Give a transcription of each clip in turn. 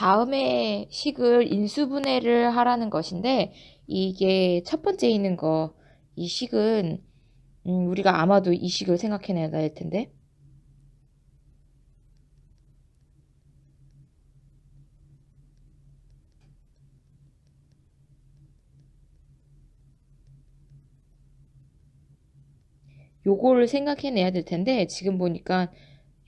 다음에 식을 인수분해를 하라는 것인데 이게 첫 번째 있는 거 이 식은 음, 우리가 아마도 이 식을 생각해내야 될 텐데 요거를 생각해내야 될 텐데 지금 보니까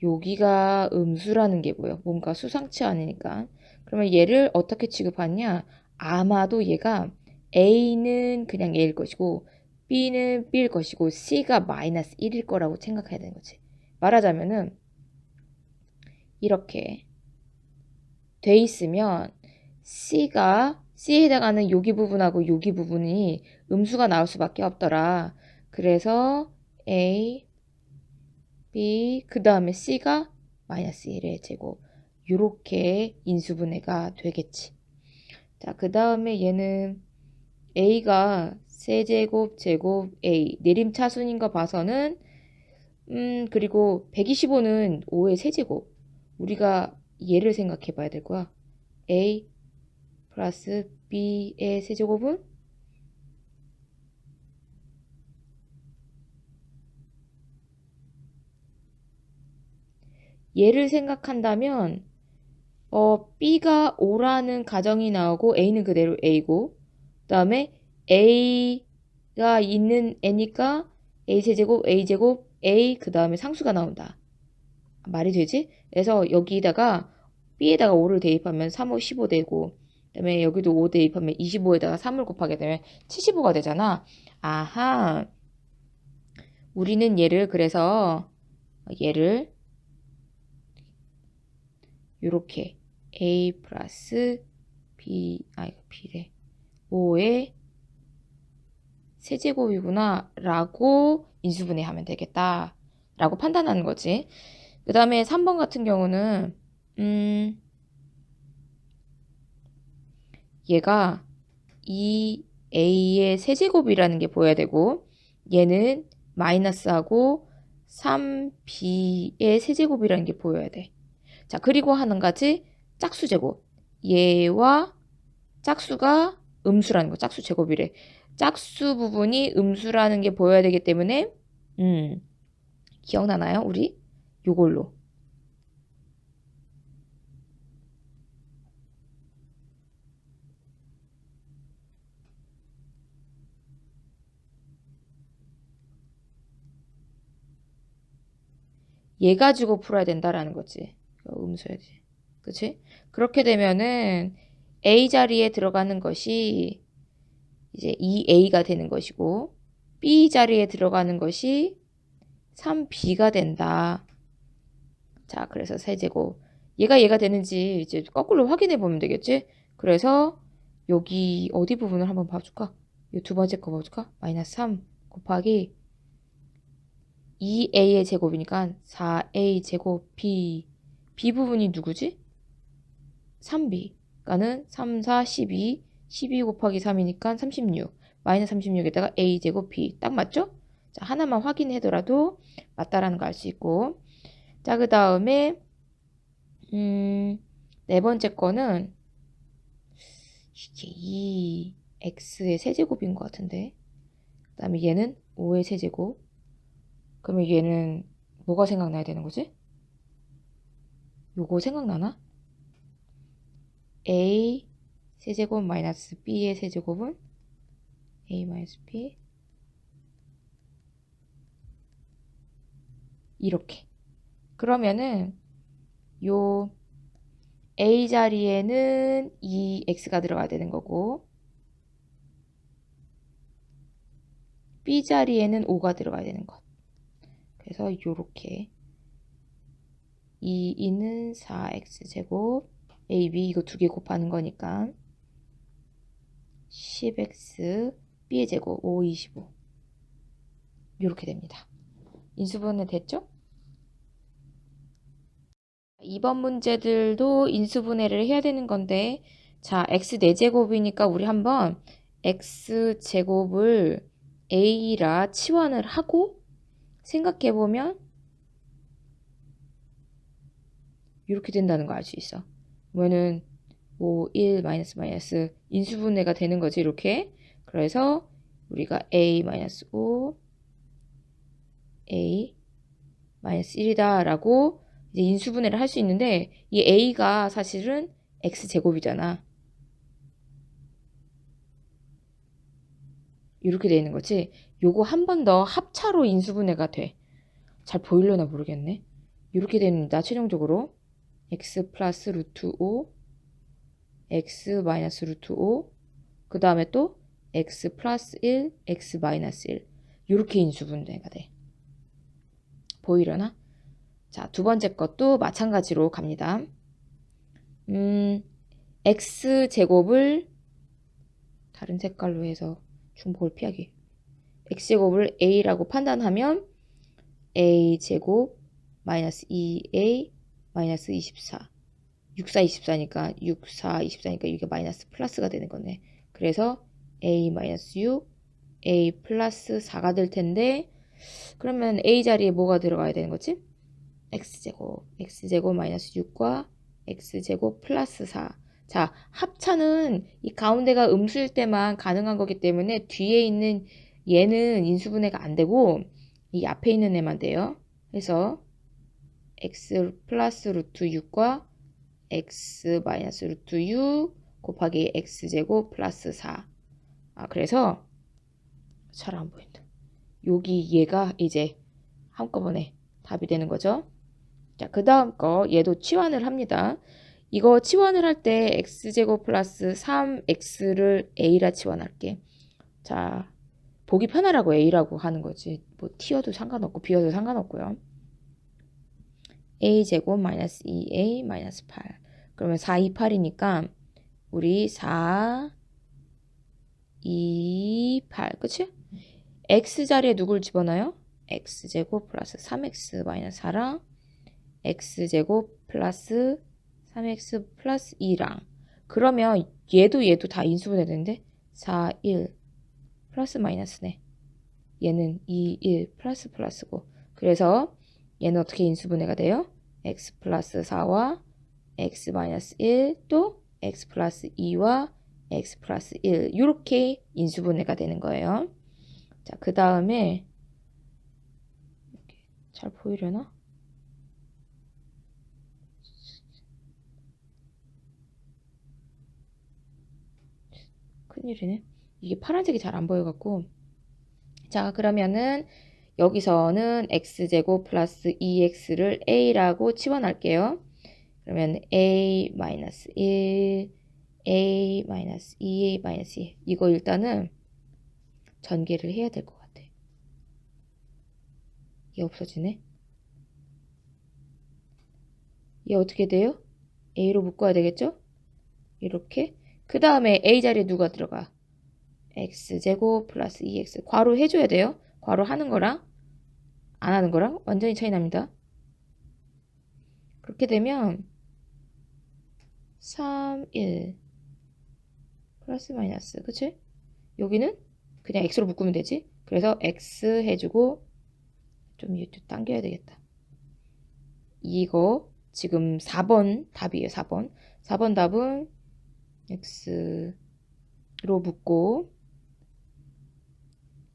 여기가 음수라는 게 보여. 뭔가 수상치 않으니까. 그러면 얘를 어떻게 취급하냐? 아마도 얘가 A는 그냥 A일 것이고 B는 B일 것이고 C가 마이너스 1일 거라고 생각해야 되는 거지. 말하자면은 이렇게 돼 있으면 C가 C에 해당하는 여기 부분하고 여기 부분이 음수가 나올 수밖에 없더라. 그래서 A, B, 그 다음에 C가 마이너스 1의 제곱. 요렇게 인수분해가 되겠지. 자, 그 다음에 얘는 A가 세제곱, 제곱, A. 내림차순인 거 봐서는, 음, 그리고 125는 5의 세제곱. 우리가 얘를 생각해 봐야 될 거야. A 플러스 B의 세제곱은 얘를 생각한다면 어, B가 5라는 가정이 나오고 A는 그대로 A고 그 다음에 A가 있는 N이니까 A 세제곱 A 제곱 A 그 다음에 상수가 나온다. 말이 되지? 그래서 여기다가 B에다가 5를 대입하면 3, 5, 15 되고 그 다음에 여기도 5 대입하면 25에다가 3을 곱하게 되면 75가 되잖아. 아하. 우리는 얘를 그래서 얘를 요렇게 a 플러스 b 아 이거 b래 5의 세제곱이구나 라고 인수분해하면 되겠다 라고 판단하는 거지 그 다음에 3번 같은 경우는 음 얘가 이 a의 세제곱이라는 게 보여야 되고 얘는 마이너스하고 3b의 세제곱이라는 게 보여야 돼. 자, 그리고 하는 가지 짝수 제곱. 얘와 짝수가 음수라는 거. 짝수 제곱이래. 짝수 부분이 음수라는 게 보여야 되기 때문에 음. 기억나나요? 우리 요걸로. 얘 가지고 풀어야 된다라는 거지. 음수야지. 그치? 그렇게 되면은 A 자리에 들어가는 것이 이제 2A가 되는 것이고 B 자리에 들어가는 것이 3B가 된다. 자, 그래서 세제곱. 얘가 얘가 되는지 이제 거꾸로 확인해 보면 되겠지? 그래서 여기 어디 부분을 한번 봐줄까? 이 두 번째 거 봐줄까? 마이너스 3 곱하기 2a의 제곱이니까 4a 제곱 b b 부분이 누구지? 3b 그러니까는 3, 4, 12 12 곱하기 3이니까 36 마이너스 36에다가 a 제곱 b 딱 맞죠? 자 하나만 확인해더라도 맞다라는 거 알 수 있고 자 그 다음에 음, 네 번째 거는 이게 2 x의 세제곱인 것 같은데 그 다음에 얘는 5의 세제곱 그러면 얘는 뭐가 생각나야 되는 거지? 요거 생각나나? A 세제곱 마이너스 b의 세제곱은? A 마이너스 b? 이렇게. 그러면은 요 a 자리에는 2x가 들어가야 되는 거고 b 자리에는 5가 들어가야 되는 것. 그래서 요렇게 2, 2는 4x제곱 ab 이거 두 개 곱하는 거니까 10x b의 제곱 5, 25 이렇게 됩니다. 인수분해 됐죠? 이번 문제들도 인수분해를 해야 되는 건데 자 x 4제곱이니까 우리 한번 x제곱을 a라 치환을 하고 생각해보면 이렇게 된다는 거 알 수 있어. 그러면은 5, 1, 마이너스 마이너스 인수분해가 되는 거지 이렇게? 그래서 우리가 a 마이너스 5 a 마이너스 1이다 라고 이제 인수분해를 할 수 있는데 이 a가 사실은 x제곱이잖아. 이렇게 되어 있는 거지? 요거 한 번 더 합차로 인수분해가 돼. 잘 보이려나 모르겠네. 이렇게 됩니다 최종적으로 x 플러스 루트 5 x 마이너스 루트 5 그 다음에 또 x 플러스 1 x 마이너스 1 이렇게 인수분해가 돼 보이려나? 자, 두 번째 것도 마찬가지로 갑니다. 음, x 제곱을 다른 색깔로 해서 중복을 피하기. x 제곱을 a라고 판단하면 a 제곱 마이너스 2a 마이너스 24 6, 4, 24니까 6, 4, 24니까 이게 마이너스 플러스가 되는 거네. 그래서 a 마이너스 6 a 플러스 4가 될 텐데 그러면 a 자리에 뭐가 들어가야 되는 거지? x제곱, x제곱 마이너스 6과 x제곱 플러스 4. 자, 합차는 이 가운데가 음수일 때만 가능한 거기 때문에 뒤에 있는 얘는 인수분해가 안 되고 이 앞에 있는 애만 돼요. 그래서 x 플러스 루트 6과 x 마이너스 루트 6 곱하기 x제곱 플러스 4. 아, 그래서 잘 안 보인다. 여기 얘가 이제 한꺼번에 답이 되는 거죠. 자, 그 다음 거 얘도 치환을 합니다. 이거 치환을 할 때 x제곱 플러스 3x를 a라 치환할게. 자, 보기 편하라고 a라고 하는 거지. 뭐 t여도 상관없고 b여도 상관없고요. A제곱 마이너스 2a 마이너스 8. 그러면 4, 2, 8이니까 우리 4, 2, 8. 그치? x 자리에 누굴 집어넣어요? x제곱 플러스 3x 마이너스 4랑 x제곱 플러스 3x 플러스 2랑 그러면 얘도 얘도 다 인수분해 되는데 4, 1 플러스 마이너스네. 얘는 2, 1 플러스 플러스고 그래서 얘는 어떻게 인수분해가 돼요? X 플러스 4와 x 마이너스 1 또 x 플러스 2와 x 플러스 1 이렇게 인수분해가 되는 거예요. 자, 그 다음에 잘 보이려나? 큰일이네. 이게 파란색이 잘 안 보여갖고. 자, 그러면은 여기서는 x제곱 플러스 2x를 a라고 치환할게요. 그러면 a 마이너스 1, a 마이너스 2a 마이너스 2. 이거 일단은 전개를 해야 될 것 같아. 얘 없어지네. 얘 어떻게 돼요? a로 묶어야 되겠죠? 이렇게. 그 다음에 a 자리에 누가 들어가? x제곱 플러스 2x. 괄호 해줘야 돼요. 괄호 하는 거랑 안 하는 거랑 완전히 차이 납니다. 그렇게 되면 3, 1 플러스 마이너스 그치? 여기는 그냥 x로 묶으면 되지. 그래서 x 해주고 좀 이거 당겨야 되겠다. 이거 지금 4번 답이에요. 4번. 4번 답은 x로 묶고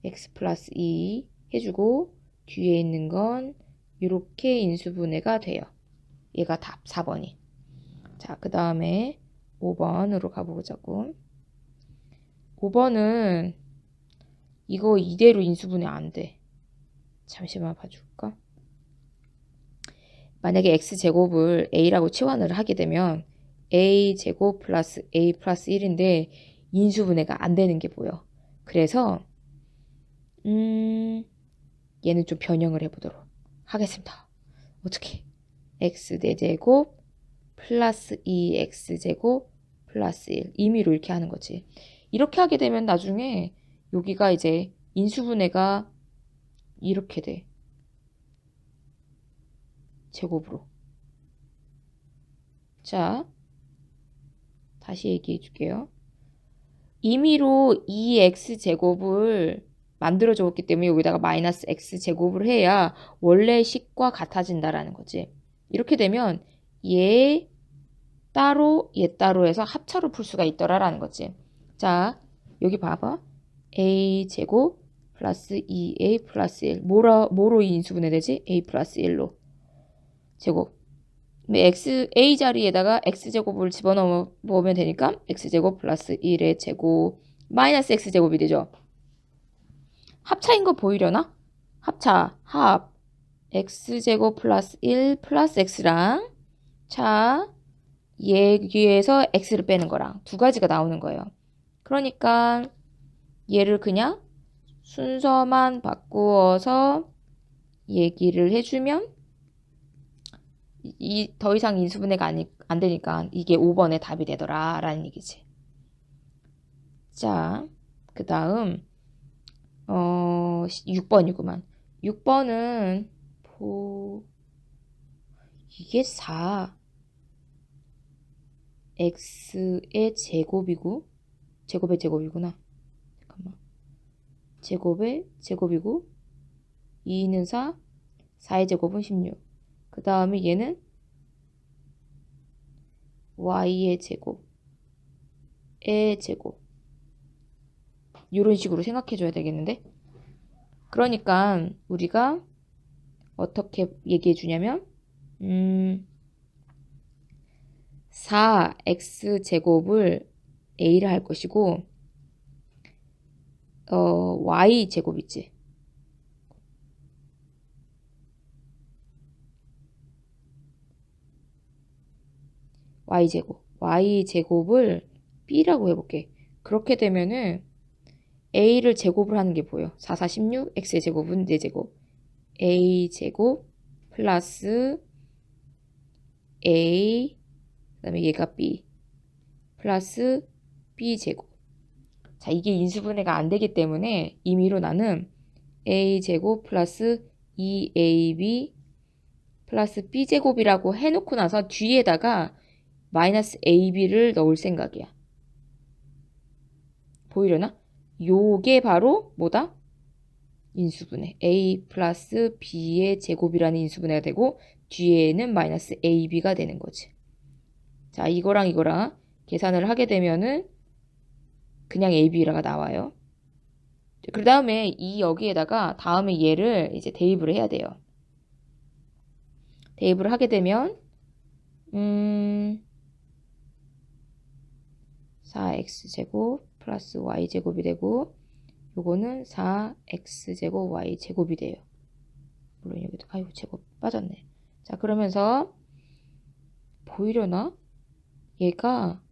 x 플러스 2 해주고 뒤에 있는 건 이렇게 인수분해가 돼요. 얘가 답 4번이. 자, 그 다음에 5번으로 가보자고. 5번은 이거 이대로 인수분해 안 돼. 잠시만 봐줄까? 만약에 x제곱을 a라고 치환을 하게 되면 a제곱 플러스 a 플러스 1인데 인수분해가 안 되는 게 보여. 그래서 음 얘는 좀 변형을 해보도록 하겠습니다. 어떻게? x 4제곱 플러스 2x제곱 플러스 1 임의로 이렇게 하는 거지. 이렇게 하게 되면 나중에 여기가 이제 인수분해가 이렇게 돼. 제곱으로. 자, 다시 얘기해 줄게요. 임의로 2x제곱을 만들어 줬기 때문에 여기다가 마이너스 x제곱을 해야 원래 식과 같아진다라는 거지. 이렇게 되면 얘 따로 얘 따로 해서 합차로 풀 수가 있더라라는 거지. 자, 여기 봐봐. a 제곱 플러스 2a 플러스 1. 뭐로, 뭐로 이 인수분해 되지? a 플러스 1로. 제곱. x, a 자리에다가 x제곱을 집어넣으면 되니까 x제곱 플러스 1의 제곱 마이너스 x제곱이 되죠. 합차인 거 보이려나? 합차, 합. x제곱 플러스 1 플러스 x랑 차, 여기에서 x를 빼는 거랑 두 가지가 나오는 거예요. 그러니까 얘를 그냥 순서만 바꾸어서 얘기를 해주면 이 더 이상 인수분해가 아니, 안 되니까 이게 5번의 답이 되더라 라는 얘기지. 자, 그 다음 어 6번이구만. 6번은 보 이게 4 x의 제곱이고 제곱의 제곱이구나. 잠깐만. 제곱의 제곱이고 2는 4, 4의 제곱은 16. 그 다음에 얘는 y의 제곱, 의 제곱. 이런 식으로 생각해 줘야 되겠는데? 그러니까 우리가 어떻게 얘기해 주냐면 음 4x 제곱을 a를 할 것이고 어 y 제곱 있지. y 제곱. y 제곱을 b라고 해볼게. 그렇게 되면은 a를 제곱을 하는 게 보여. 4, 4, 16, x의 제곱은 4제곱. a 제곱 플러스 a 그 다음에 얘가 b 플러스 b 제곱. 자, 이게 인수분해가 안 되기 때문에 임의로 나는 a 제곱 플러스 2ab 플러스 b 제곱이라고 해 놓고 나서 뒤에다가 마이너스 ab를 넣을 생각이야. 보이려나? 요게 바로 뭐다? 인수분해. a 플러스 b의 제곱이라는 인수분해가 되고 뒤에는 마이너스 ab가 되는 거지. 자, 이거랑 이거랑 계산을 하게 되면은 그냥 ab가 나와요. 그 다음에 이 여기에다가 다음에 얘를 이제 대입을 해야 돼요. 대입을 하게 되면 음 4x제곱 플러스 y제곱이 되고 요거는 4x제곱 y제곱이 돼요. 물론 여기도 아이고 제곱 빠졌네. 자 그러면서 보이려나? 얘가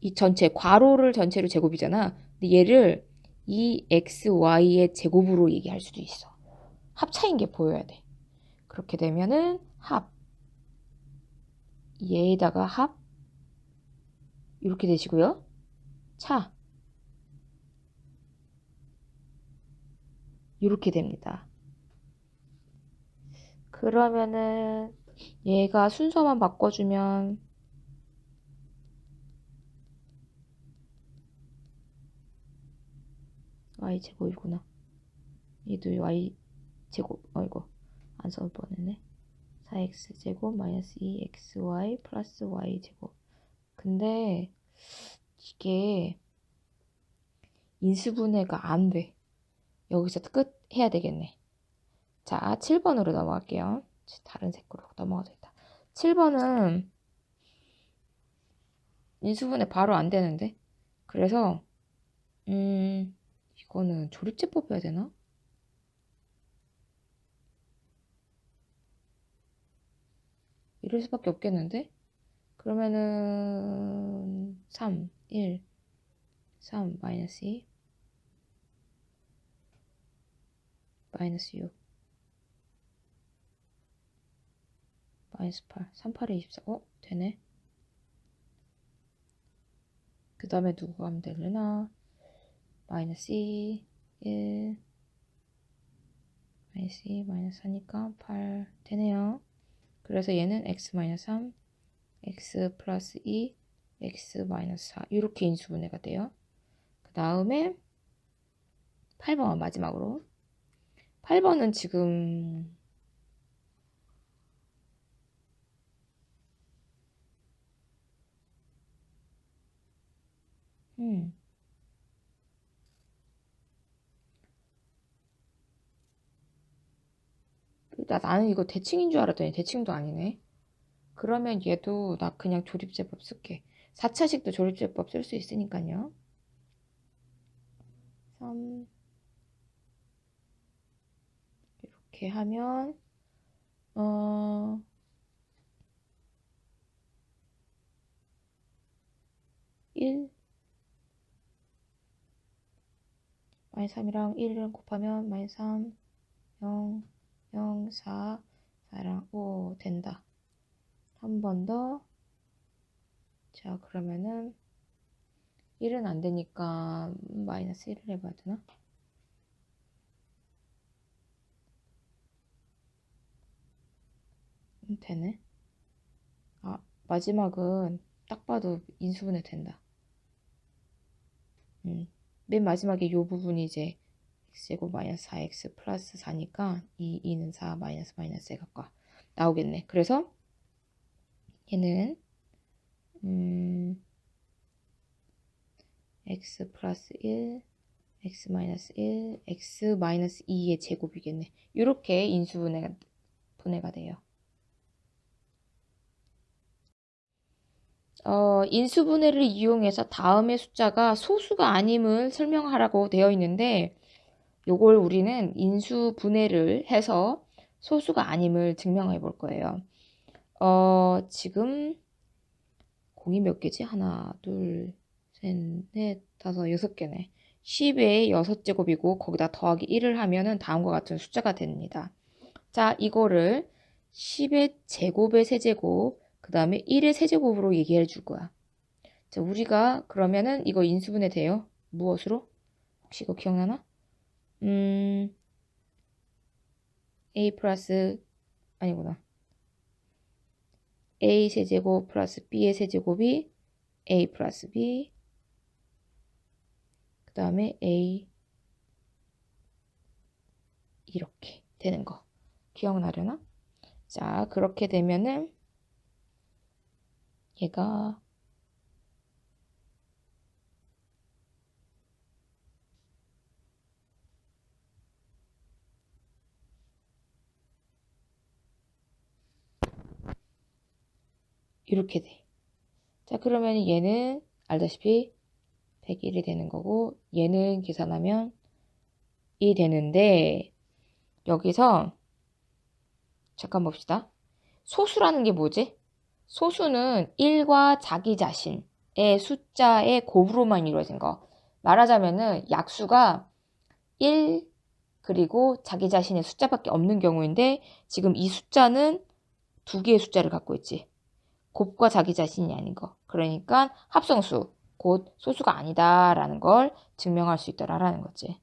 이 전체 괄호를 전체로 제곱이잖아. 근데 얘를 이 x, y의 제곱으로 얘기할 수도 있어. 합차인 게 보여야 돼. 그렇게 되면은 합 얘에다가 합 이렇게 되시고요. 차 이렇게 됩니다. 그러면은 얘가 순서만 바꿔주면 y 제곱이구나. 얘도 y 제곱. 어이구 안 써볼 뻔했네. 4x 제곱 마이너스 2xy 플러스 y 제곱. 근데 이게 인수분해가 안 돼. 여기서 끝 해야 되겠네. 자, 7번으로 넘어갈게요. 다른 색으로 넘어가도 되겠다. 7번은 인수분해 바로 안 되는데. 그래서 음 이거는 조립제법 해야 되나? 이럴 수밖에 없겠는데? 그러면은 3, 1, 3, 마이너스 2, 마이너스 6, 마이너스 8, 3, 8에 24, 어? 되네. 그 다음에 누구 하면 되려나? 마이너스 2, 1, 마이너스 2, 마이너스 4니까 8 되네요. 그래서 얘는 x 마이너스 3, x 플러스 2, x 마이너스 4 이렇게 인수분해가 돼요. 그 다음에 8번 마지막으로 8번은 지금 음. 나, 나는 이거 대칭인 줄 알았더니 대칭도 아니네. 그러면 얘도 나 그냥 조립제법 쓸게. 4차식도 조립제법 쓸 수 있으니까요. 3 이렇게 하면 어일 마이너스 3이랑 1을 곱하면 마이너스 3 0 0 4 4랑 5 된다. 한 번 더. 자, 그러면은 1은 안 되니까 마이너스 1을 해봐야 되나? 음, 되네. 아, 마지막은 딱 봐도 인수분해 된다. 음, 맨 마지막에 요 부분이 이제 x제곱 마이너스 4x 플러스 4니까 2, 2는 4 마이너스 마이너스 제각과 나오겠네. 그래서 얘는 음, x 플러스 1, x 마이너스 1, x 마이너스 2의 제곱이겠네. 이렇게 인수분해가 분해가 돼요. 어, 인수분해를 이용해서 다음의 숫자가 소수가 아님을 설명하라고 되어 있는데 요걸 우리는 인수분해를 해서 소수가 아님을 증명해 볼 거예요. 어, 지금 공이 몇 개지? 하나, 둘, 셋, 넷, 다섯, 여섯 개네. 10의 6제곱이고 거기다 더하기 1을 하면은 다음과 같은 숫자가 됩니다. 자, 이거를 10의 제곱의 세제곱, 그 다음에 1의 세제곱으로 얘기해 줄 거야. 자, 우리가 그러면은 이거 인수분해 돼요? 무엇으로? 혹시 이거 기억나나? 음, a 플러스, 아니구나. A 세제곱 플러스 b의 세제곱이 a 플러스 b, 그 다음에 a 이렇게 되는 거. 기억나려나? 자, 그렇게 되면은 얘가 이렇게 돼. 자, 그러면 얘는 알다시피 101이 되는 거고 얘는 계산하면 2 되는데 여기서 잠깐 봅시다. 소수라는 게 뭐지? 소수는 1과 자기 자신의 숫자의 곱으로만 이루어진 거. 말하자면은 약수가 1 그리고 자기 자신의 숫자밖에 없는 경우인데 지금 이 숫자는 두 개의 숫자를 갖고 있지. 곱과 자기 자신이 아닌 거. 그러니까 합성수, 곧 소수가 아니다라는 걸 증명할 수 있다라는 거지.